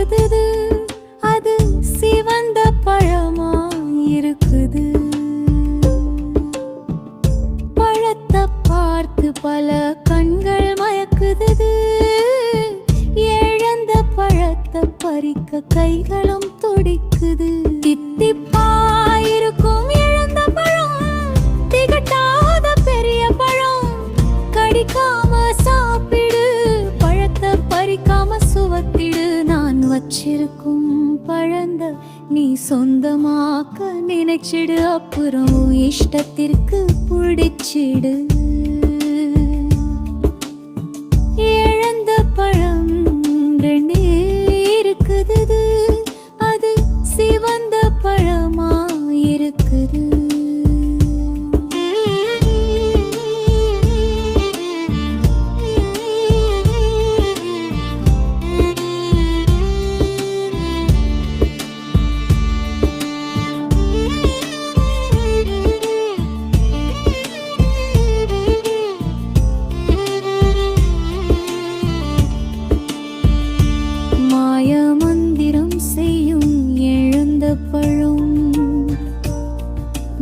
இருக்குது அது சிவந்த பழமா இருக்குது பழத்தை பார்த்து பல கண்கள் மயக்குது இழந்த பழத்தை பறிக்க கைகளும் துடிக்குது. தித்திப்பாயிருக்கும் இழந்த பழம் திகட்டாத பெரிய பழம் கடிக்காம வச்சிருக்கும் பழந்த நீ சொந்தமாக்க நினைச்சிடு. அப்புறம் இஷ்டத்திற்கு பிடிச்சிடு.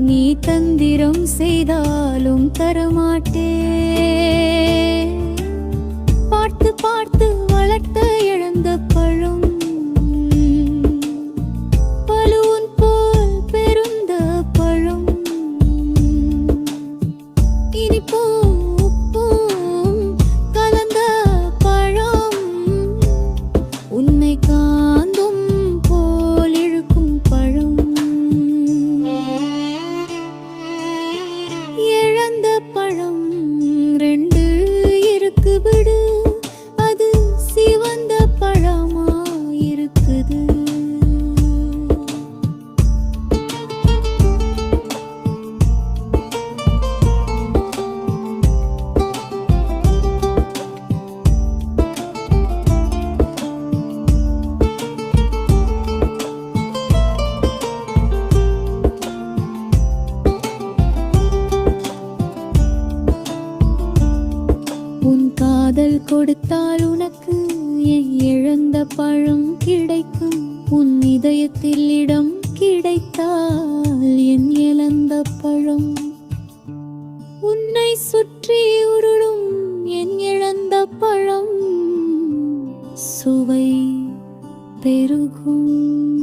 நீ தந்திரம் செய்தாலும் தரமாட்டே. கொடுத்தால் உனக்கு என் இழந்த பழம் கிடைக்கும். உன் இதயத்தில் இடம் கிடைத்தால் என் இழந்த பழம். உன்னை சுற்றி உருளும் என் இழந்த பழம் சுவை பெருகும்.